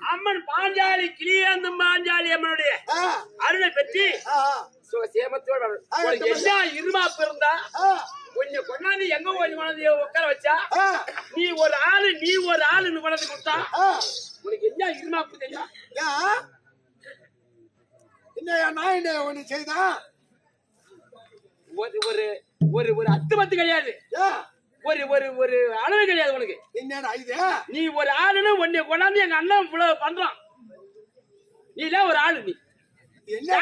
கோடி கிளியாந்தும் பாஞ்சாலி அம்மனுடைய அருளை பெற்று என்ன இருமாப்பு இருந்தா ஆ, கொஞ்சம் கொண்டாந்து எங்க கொஞ்சம் கொண்டாந்து உட்கார வச்சா? நீ ஒரு ஆளு நீ ஒரு ஆளுன்னு கொண்டாந்து கொடுத்தா. உனக்கு என்ன இருமாப்பு தெரியும்? ஏன்? என்னய்யா நான் என்ன ஒண்ணு செய்தான் ஒரு ஒரு ஒரு அத்து பத்து கிடையாது? ஒரு ஒரு ஒரு அளவு கிடையாது உனக்கு. என்னடா இது? நீ ஒரு ஆளுன்னு உன்னை கொண்டாந்து எங்க அண்ணன் இவ்வளவு பண்றான். நீ எல்லாம் ஒரு ஆளு நீ. என்ன?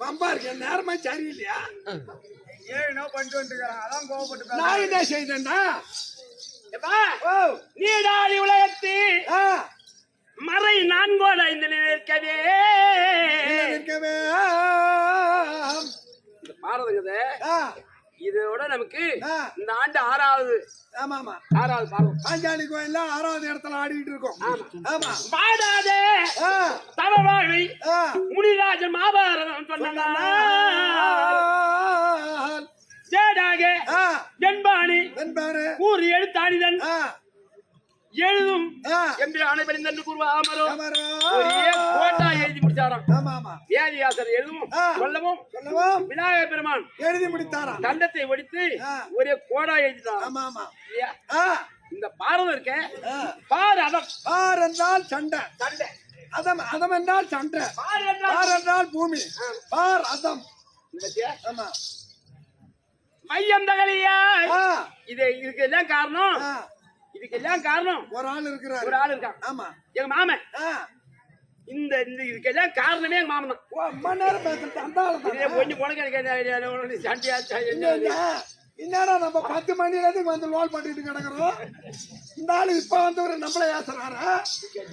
வம்பா இருக்கு. நேரமா சரியில்லையா? நான் என்ன செய்தேன்டா எப்பா ஓ. நீ டாடி உலகத்து ஆ, மறை நான்கோட இந்த நிற்கவே. நமக்கு. இந்த ஆண்டு ஆறாவது. ஆமா ஆமா ஆறாவது பாரதம் பாஞ்சாலி கோயில்ல ஆறாவது இடத்துல ஆடிட்டு இருக்கோம். ஆமா. பாடாதே தவ வாழ்வை. முனிராஜன் மாபாரதம் சொன்னா ஜேடாக. ஆ, என்பாணி வெண்பாரு. கூறி எழுத்தாடிதன் எழுதும். என்று அனைவரிந்தன்று கூறுவாமரோ அமரோ. ஒரே கோட்டா எழுதி முடிச்சாராம் ஆமா ஆமா. வேதியாசர் எழுதும். சொல்லவும். சொல்லவும். விநாயகர் பெருமான் எழுதி முடித்தாராம். தண்டத்தை ஒடித்து. ஒரே கோடா எழுதிட்டாராம் ஆமா ஆமா. இந்த பாரதம் இருக்க. பார் அதம். பார் என்றால் சண்டை. சண்டை. அதம் அதம் என்றால் சண்டை. பார் என்றால் பூமி. பார் அதம்? ஆமா. மையம் தகலியா இது இதுக்கு எல்லாம் காரணம் ஆ. இதுக்கு எல்லாம் காரணம் ஒரு ஆள் இருக்கிறாரு. ஒரு ஆள் இருக்கான். ஆமா. எங்க மாமன். இந்த இந்த இதுக்கு எல்லாம் காரணமே எங்க மாமன் தான். ஓ, அம்மா நேரம் பேசுறது அந்த ஆளு தானே? கொஞ்சம் எனக்கு சண்டையா. என்னடா நம்ம பத்து மணில இருந்து வந்து லோல் பண்ணிட்டு கிடக்குறோம்? இந்த ஆளு இப்ப வந்தவரு நம்மள ஏசுறாரா?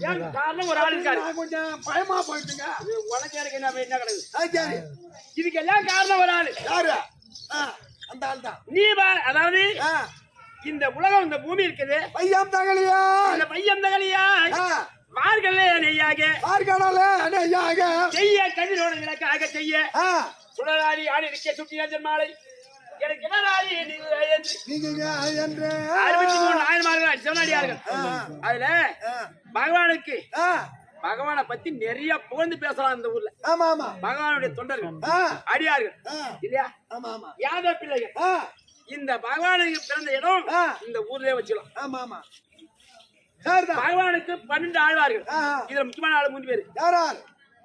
ஏன் காரணம் ஒரு ஆள் இருக்காரு. கொஞ்சம் பயமா போயிட்டுங்க. உனக்கு எனக்கு என்ன என்ன கிடக்குது? ஆ, சரி. இதுக்கு எல்லாம் காரணம் ஒரு ஆளு. யாரு? அந்த ஆள் தான். நீ அதாவது இந்த உலகம் இந்த பூமி இருக்குது. பையன் தகலியா? இந்த பையன் தகலியா? ஆ, மார்களே நெய்யாக பார்க்கடல அடையாக செய்ய கதிரோட விளக்காக செய்ய. ஆ, சுடராடி ஆடி நிற்க சுட்டி நஞ்சன் மாலை. அதுல பகவானுக்கு பகவானை பத்தி நிறைய புகழ்ந்து பேசலாம் இந்த ஊர்ல. ஆமா ஆமா. பகவானுடைய தொண்டர்கள் அடியார்கள். இல்லையா? ஆமா ஆமா. யாதவ பிள்ளைகள். இந்த பகவானுக்கு பிறந்த இடம். இந்த ஊர்லயே வச்சிடும் ஆமா ஆமா. பகவானுக்கு பன்னெண்டு ஆழ்வார்கள். இதுல முக்கியமான ஆள் மூணு பேரு. யாரார்?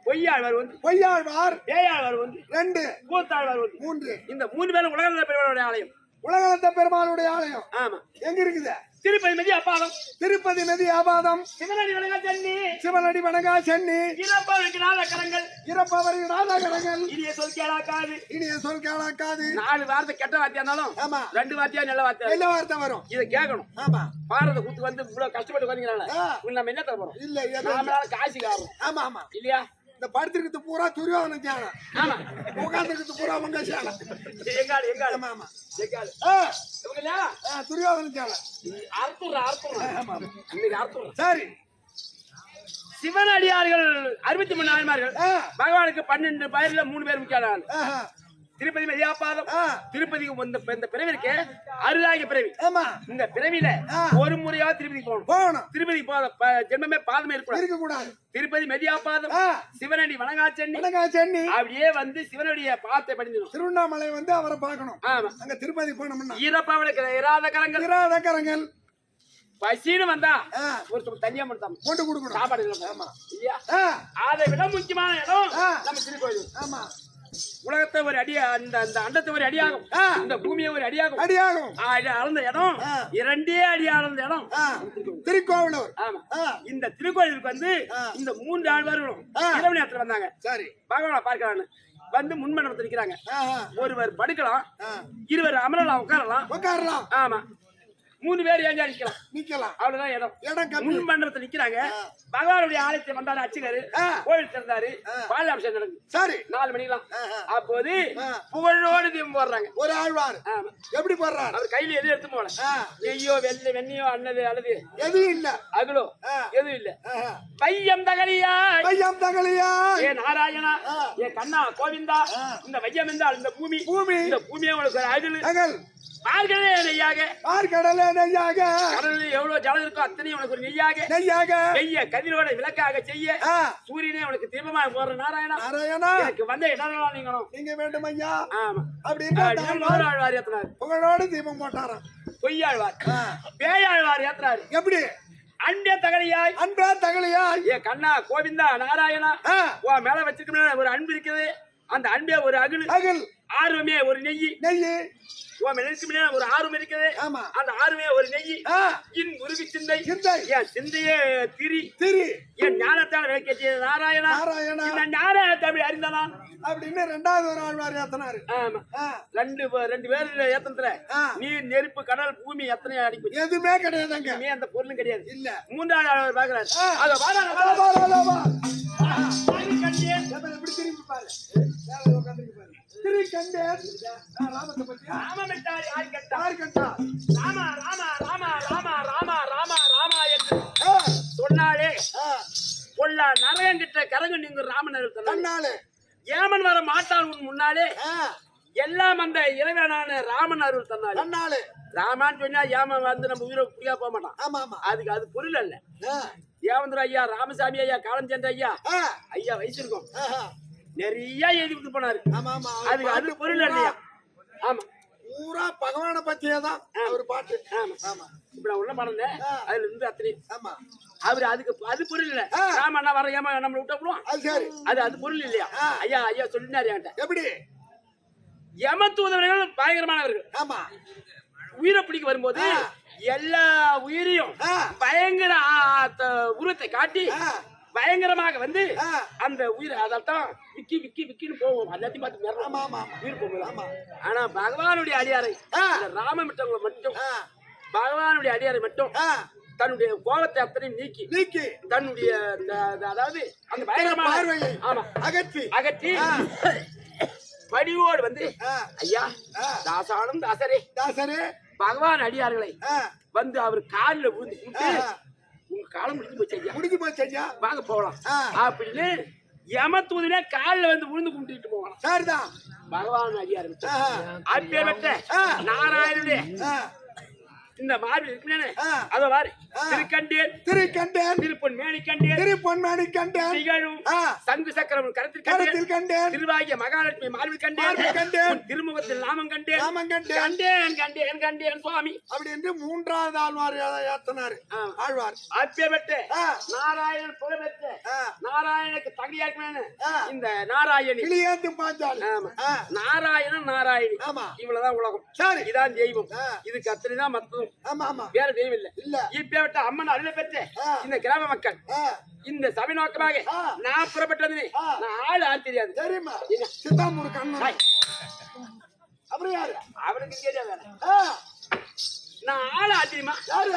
பொய்யாழ்வார் வந்து பொய்யாழ்வார். பேயாழ்வார் வந்து ரெண்டு. கூத்தாழ்வார் வந்து மூன்று. இந்த மூணு பேரும் உலக பெருமாளுடைய ஆலயம். உலகளந்த பெருமாளுடைய ஆலயம். ஆமா. எங்க இருக்குது? திருப்பதி மதி அப்பாதம் திருப்பதி நதி ஆபாதம் சிவனடி வணங்க சென்னி. சிவனடி வணங்கா சென்னி. இறப்பவருக்கு நாள கரங்கள் இறப்பவரி நாதகரங்கள் இனிய சொல் கேளாக்காது. இனிய சொல் கேளாக்காது. நாலு வார்த்தை கெட்ட வார்த்தையா இருந்தாலும் ஆமா. ரெண்டு வார்த்தையா நல்ல வார்த்தை. எல்லா வார்த்தை வரும். இதை கேட்கணும். ஆமா. பாரத கூத்து வந்து இவ்வளவு கஷ்டப்பட்டு வந்தீங்கனால. நம்ம என்ன தர போறோம்? இல்ல. நாமளால காசு காரணம் ஆமா ஆமா. இல்லையா? இந்த படுத்திருக்கிறது பூரா துரியோதன ஆமா. உட்காந்துருக்கிறது பூரா உங்க சேலம் எங்காடு எங்காடு ஆமா ஆமா. எங்காடு துரியோதன ஆமா. இன்னைக்கு அறுத்துற சரி. சிவனடியார்கள் அறுபத்தி மூணு ஆழ்மார்கள் ஆ, பகவானுக்கு பன்னெண்டு பேர்ல மூணு பேர் முக்கிய ஆள். ஆஹா. திருப்பதி மெதியாபாதம் ஆ, திருப்பதிக்கு இந்த இந்த பிறவி இருக்கு அருளாகிய பிறவி. ஆமா. இந்த பிறவியில. ஒரு முறையா திருப்பதி போகணும். போகணும். திருப்பதி போத ப- ஜென்மமே பாதமே இருக்கக்கூடாது. இருக்க கூடாது திருப்பதி மெதியாபாதம் ஆ, சிவனடி வணங்காச்சென்னி வணங்கா சென்னி அப்படியே வந்து சிவனுடைய பாதத்தை படிஞ்சிடும். திருவண்ணாமலை வந்து அவரை பார்க்கணும். ஆமா. அங்க திருப்பதி போனோம்னா. ஈரப்பாவளுக்கு இராத கரங்கள். கிராதக்கரங்கள் பசின்னு வந்தா ஒரு தண்ணியா மட்டும் கொண்டு கொடுக்கணும். சாப்பாடு இல்லை. ஆமா. அதை விட முக்கியமான இடம். நம்ம திருக்கோயில். ஆமா. உலகத்தை ஒரு அடி அந்த அந்த அண்டத்தை ஒரு அடியாகும். இந்த பூமியை ஒரு அடியாகும். அடியாகும். அளந்த இடம். இரண்டே அடி அளந்த இடம். திருக்கோவிலூர். இந்த திருக்கோயிலுக்கு வந்து. இந்த மூன்று ஆழ்வார்களும். இரவு நேரத்துல வந்தாங்க. சரி. பகவானை பார்க்கலான்னு. வந்து முன்மண்டபத்தில் நிக்கிறாங்க. ஆஹா, ஒருவர் படுக்கலாம். இருவர் அமரலாம் உட்காரலாம். உட்காரலாம். ஆமா. மூணு பேர் ஏஞ்சா நிக்கலாம். நிக்கலாம். அவ்வளவுதான் இடம். இடம் முன் மண்டபத்தில் நிக்கிறாங்க. பகவானுடைய ஆலயத்தை வந்தாரு அச்சுகாரு ஆ. கோயில் திறந்தாரு. பால் அபிஷேகம் நடக்குது. சரி. நாலு மணிக்கெல்லாம். அப்போது. புகழோடு தீபம் போடுறாங்க. ஒரு ஆழ்வார். எப்படி போடுறார்? அவர் கையில எதுவும் எடுத்து போகல. ஆ, நெய்யோ வெள்ளை வெண்ணையோ அன்னது அல்லது எதுவும் இல்ல. அகலோ. எதுவும் இல்ல. பையம் தகலியா பையம் தகலியா ஏ நாராயணா. ஏ கண்ணா கோவிந்தா. இந்த வையம் என்றால் இந்த பூமி. பூமி. இந்த பூமியை ஒரு அகல். பால்களே நெய்யாக. பார்க்கடலே நெய்யாக. கடலில் எவ்வளவு ஜலம் இருக்கோ அத்தனையும் உனக்கு ஒரு நெய்யாக. நெய்யாக. நெய்ய கதிரோட விளக்காக செய்ய. சூரியனே உனக்கு தீபமாக போற நாராயணா. நாராயணா. எனக்கு வந்த நீங்களும் நீங்க வேண்டும் ஐயா. ஆமா. அப்படின்னு நூறாழ்வார் ஏத்துனாரு. புகழோடு தீபம் போட்டாராம். பொய்யாழ்வார். பேயாழ்வார் ஏத்துறாரு எப்படி? அண்டே தகலியாய். அன்பா தகலையா ஏ கண்ணா கோவிந்தா நாராயணா. உன் மேல வச்சிருக்க ஒரு அன்பு இருக்குது. அந்த அன்பே ஒரு அகில். அகல். ஆர்வமே ஒரு நெய். நெய். ஒரு ஆர்வம் இருக்குது. ஆமா. அந்த ஆர்வமே ஒரு நெய். இன் முருகு சிந்தை சிந்தை என் சிந்தையே திரி. திரி. என் ஞானத்தால் விளக்க செய்த நாராயணா. நாராயணா. இந்த ஞான தமிழ் அறிந்தனான் அப்படின்னு ரெண்டாவது ஒரு ஆழ்வார் ஏத்தனாரு. ரெண்டு ரெண்டு பேர் ஏத்தனத்துல. நீர் நெருப்பு கடல் பூமி எத்தனை அடிப்பு எதுவுமே கிடையாதுங்க. நீ அந்த பொருளும் கிடையாது. இல்ல. மூன்றாவது ஆளவர் பாக்குறாரு கண்டா ராமா ராமா ராமா ராமா ராமா ராமா ராமா என்று சொன்னாலே கொல்லா நரகங்கிட்ட கரங்கு நீங்க ராமன் ஏமன் வர மாட்டான் உன் முன்னாலே எல்லாம் அந்த இறைவனான ராமன் அருள் தன்னாலே. ராமான்னு சொன்னா ஏமன் வந்து நம்ம உயிரை புரியா போக மாட்டான். ஆமா ஆமா. அதுக்கு அது பொருள் அல்ல. ஏவந்தர் ஐயா ராமசாமி ஐயா காலஞ்சென்ற ஐயா ஆ, ஐயா வயசிருக்கும் ஆஹா. நிறைய எழுதி கொடுத்து போனாரு. ஆமா ஆமா. அதுக்கு அது பொருள் இல்லையா? ஆமா. பூரா பகவான பத்தியே தான் அவர் பாட்டு. ஆமா. ஆமா. இப்ப நான் உள்ள மறந்தேன் அதுல இருந்து அத்தனை. ஆமா. அவரு அதுக்கு அது ஆ. ராம அண்ணா வர ஏமா நம்மள விட்ட போடுவோம்? அது சரி. அது அது பொருள் இல்லையா. ஐயா ஐயா சொல்லினாரு என்கிட்ட. எப்படி? யம தூதவர்கள் பயங்கரமானவர்கள். ஆமா. உயிரை பிடிக்க வரும்போது. எல்லா உயிரையும் பயங்கர உருவத்தை காட்டி பயங்கரமாக வந்து. அந்த உயிரை அதான் விக்கி விக்கி விக்கின்னு போவோம் எல்லாத்தையும் பார்த்து ஆமா உயிர் போகுது. ஆமா. ஆனா பகவானுடைய அடியாரை ராமமிட்டவங்களை மட்டும் பகவானுடைய அடியாரை மட்டும் தன்னுடைய கோபத்தை அத்தனையும் நீக்கி நீக்கி. தன்னுடைய அதாவது அந்த பயங்கரமான பார்வையை ஆமா. அகற்றி. அகற்றி ஆ. படிவோடு வந்து ஐயா. தாசானும் தாசரே. தாசரே. பகவான் அடியார்களை வந்து அவர் காலில் விழுந்து. உங்க காலம் முடிஞ்சு போச்சு ஐயா. முடிஞ்சு போச்சு ஐயா. வாங்க போகலாம். அப்படின்னு யமத்தூதிலே காலில் வந்து விழுந்து கும்பிட்டு போகலாம். சரிதான் பகவான் அடியார் ஆஹா. அப்பேற்பட்ட. நாராயணுடைய இந்த மாதிரி இருக்குன்னு ஆ. அதோ ஆ. திருக்கண்டேன். திருக்கண்டேன். திருப்பொன் மேனி கண்டேன் திரு பொன்மணி கண்டேன் திகழும் சங்கு சக்கரம் கருத்தில் கருத்தில் கண்டேன். திருவாகிய மகாலட்சுமி மார்பில் கண்டேன். மார்பில் கண்டேன். திருமுகத்தில் நாமம் கண்டேன். நாமம் கண்டேன். கண்டேன் கண்டேன் கண்டேன் சுவாமி. அப்படி என்று மூன்றாவது ஆழ்வார் ஏத்தனாரு. ஆழ்வார். அப்பேற்பட்ட ஆ. நாராயணன் புகழ்பெற்ற நாராயணனுக்கு தகுதியாக்குமே ஆ. இந்த நாராயணி. கிளியேந்து பாஞ்சாலி. நாராயணன் நாராயணி. ஆமா. இவ்வளவுதான் உலகம். சரி. இதான் தெய்வம். இதுக்கு அத்தனை தான் மத்ததும் வேற தெய்வம் இல்ல. இல்ல. இப்பேற்பட்ட அம்மன் அருளை பெற்ற. இந்த கிராம மக்கள் இந்த சபை நோக்கமாக. நான் புறப்பட்டு வந்தேன் ஆ. நான் ஆள் ஆள் தெரியாது. சரிம்மா என்ன? சித்தாமூர் கண்ணன். அப்புறம் யாரு? அவனுக்கு தெரியாது நான் ஆள் ஆச்சரியமா யாரு?